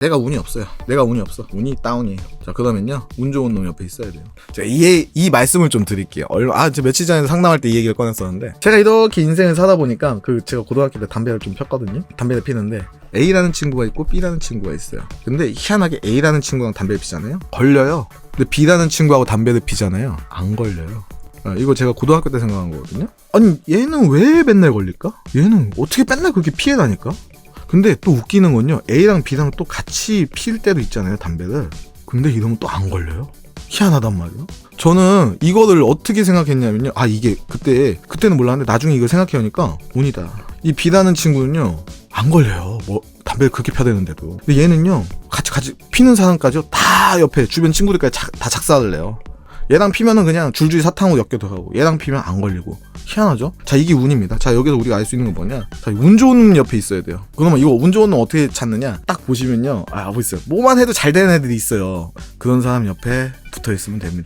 내가 운이 없어요. 내가 운이 없어. 운이 다운이에요. 자, 그러면요. 운 좋은 놈 옆에 있어야 돼요. 자, 이, 이 말씀을 좀 드릴게요. 얼마, 아, 저 며칠 전에 상담할 때 이 얘기를 꺼냈었는데. 제가 이렇게 인생을 살다 보니까, 그, 제가 고등학교 때 담배를 좀 폈거든요. 담배를 피는데, A라는 친구가 있고 B라는 친구가 있어요. 근데 희한하게 A라는 친구랑 담배를 피잖아요. 걸려요. 근데 B라는 친구하고 담배를 피잖아요. 안 걸려요. 아, 이거 제가 고등학교 때 생각한 거거든요. 아니, 얘는 왜 맨날 걸릴까? 얘는 어떻게 맨날 그렇게 피해 다닐까? 근데 또 웃기는 건요. A랑 B랑 또 같이 필 때도 있잖아요, 담배를. 근데 이러면 또 안 걸려요. 희한하단 말이에요. 저는 이거를 어떻게 생각했냐면요. 아, 이게 그때, 그때는 몰랐는데 나중에 이걸 생각해보니까 운이다. 이 B라는 친구는요, 안 걸려요. 뭐, 담배를 그렇게 펴대는데도. 근데 얘는요, 같이, 같이 피는 사람까지요, 다 옆에 주변 친구들까지 자- 다 작사를 내요. 얘랑 피면은 그냥 줄줄이 사탕으로 엮여 들어가고 얘랑 피면 안 걸리고 희한하죠? 자 이게 운입니다. 자 여기서 우리가 알 수 있는 건 뭐냐? 자 운 좋은 놈 옆에 있어야 돼요. 그러면 이거 운 좋은 놈 어떻게 찾느냐? 딱 보시면요, 아 보고 있어요. 뭐만 해도 잘 되는 애들이 있어요. 그런 사람 옆에 붙어 있으면 됩니다.